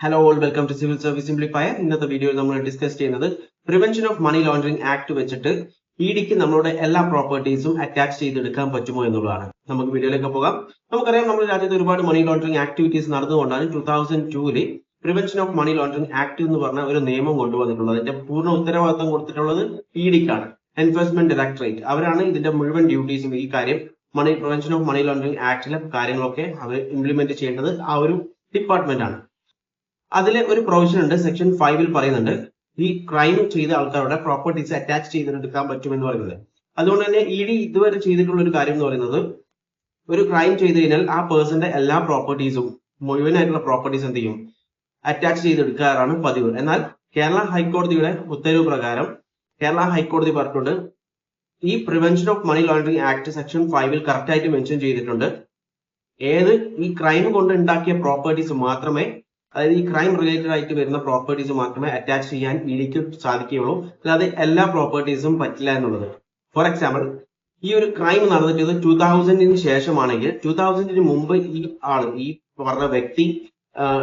Hello all welcome to civil service simplifier ഇന്നത്തെ വീഡിയോയിൽ നമ്മൾ ഡിസ്കസ് ചെയ്യുന്നത് prevention of money laundering act വെച്ചിട്ട് ഇ ഡിക്ക് നമ്മളുടെ എല്ലാ പ്രോപ്പർട്ടീസും അറ്റാച്ച് ചെയ്തെടുക്കാൻ പറ്റുമോ എന്നുള്ളതാണ്. നമുക്ക് വീഡിയോയിലേക്ക് പോകാം. നമുക്കറിയാം നമ്മുടെ രാജ്യത്ത് ഒരുപാട് മണി ലോണ്ടറിംഗ് ആക്ടിവിറ്റീസ് നടന്നുകൊണ്ടാണ് two thousand ടൂലി prevention of money laundering act എന്ന് പറഞ്ഞ ഒരു നിയമം കൊണ്ടുവന്നിട്ടുള്ളത്. അതിന്റെ പൂർണ ഉത്തരവാദിത്തം കൊടുത്തിട്ടുള്ളത് ഇ ഡിക്കാണ് എൻഫോഴ്സ്മെന്റ് ഡയറക്ടറേറ്റ് അവരാണ് ഇതിന്റെ മുഴുവൻ ഡ്യൂട്ടീസും ഈ കാര്യം money prevention of money laundering ആക്ടിലെ കാര്യങ്ങളൊക്കെ അവർ ഇംപ്ലിമെന്റ് ചെയ്യേണ്ടത് ആ ഒരു ഡിപ്പാർട്ട്മെന്റ് ആണ്. അതിലെ ഒരു പ്രൊവിഷൻ ഉണ്ട് സെക്ഷൻ ഫൈവിൽ പറയുന്നുണ്ട് ഈ ക്രൈം ചെയ്ത ആൾക്കാരുടെ പ്രോപ്പർട്ടീസ് അറ്റാച്ച് ചെയ്തെടുക്കാൻ പറ്റുമെന്ന് പറയുന്നത്. അതുകൊണ്ട് തന്നെ ഇ ഡി ഇതുവരെ ചെയ്തിട്ടുള്ള ഒരു കാര്യം എന്ന് പറയുന്നത് ഒരു ക്രൈം ചെയ്ത് കഴിഞ്ഞാൽ ആ പേഴ്സന്റെ എല്ലാ പ്രോപ്പർട്ടീസും മുഴുവനായിട്ടുള്ള പ്രോപ്പർട്ടീസ് എന്ത് ചെയ്യും? അറ്റാച്ച് ചെയ്തെടുക്കാറാണ് പതിവ്. എന്നാൽ കേരള ഹൈക്കോടതിയുടെ ഉത്തരവ് പ്രകാരം കേരള ഹൈക്കോടതി പറഞ്ഞിട്ടുണ്ട് ഈ prevention of money laundering act section ഫൈവിൽ കറക്റ്റ് ആയിട്ട് മെൻഷൻ ചെയ്തിട്ടുണ്ട്. ഏത്? ഈ ക്രൈം കൊണ്ട് ഉണ്ടാക്കിയ പ്രോപ്പർട്ടീസ് മാത്രമേ അതായത് ഈ ക്രൈം റിലേറ്റഡ് ആയിട്ട് വരുന്ന പ്രോപ്പർട്ടീസ് മാത്രമേ അറ്റാച്ച് ചെയ്യാൻ ഇടയ്ക്ക് സാധിക്കുകയുള്ളൂ. അല്ലാതെ എല്ലാ പ്രോപ്പർട്ടീസും പറ്റില്ല എന്നുള്ളത്. ഫോർ എക്സാമ്പിൾ ഈ ഒരു ക്രൈം നടന്നിട്ട് ടൂ തൗസൻഡിന് ശേഷമാണെങ്കിൽ ടൂ തൗസൻഡിന് മുമ്പ് ഈ ആൾ ഈ പറഞ്ഞ വ്യക്തി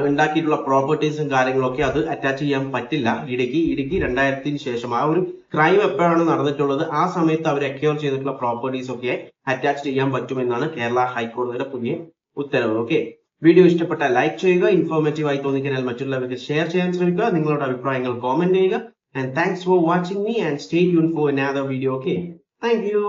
ഉണ്ടാക്കിയിട്ടുള്ള പ്രോപ്പർട്ടീസും കാര്യങ്ങളൊക്കെ അത് അറ്റാച്ച് ചെയ്യാൻ പറ്റില്ല. ഇടയ്ക്ക് ഇടയ്ക്ക് രണ്ടായിരത്തിന് ശേഷം ആ ഒരു ക്രൈം എപ്പോഴാണ് നടന്നിട്ടുള്ളത് ആ സമയത്ത് അവർ അക്യൂർ ചെയ്തിട്ടുള്ള പ്രോപ്പർട്ടീസ് ഒക്കെ അറ്റാച്ച് ചെയ്യാൻ പറ്റുമെന്നാണ് കേരള ഹൈക്കോടതിയുടെ പുതിയ ഉത്തരവ്. ഓക്കെ വീഡിയോ ഇഷ്ടപ്പെട്ടാൽ ലൈക്ക് ചെയ്യുക ഇൻഫോർമേറ്റീവ് ആയി തോന്നിക്കഴിഞ്ഞാൽ മറ്റുള്ളവർക്ക് ഷെയർ ചെയ്യാൻ ശ്രമിക്കുക നിങ്ങളുടെ അഭിപ്രായങ്ങൾ കോമെന്റ് ചെയ്യുക and thanks for watching me and stay tune for another video okay thank you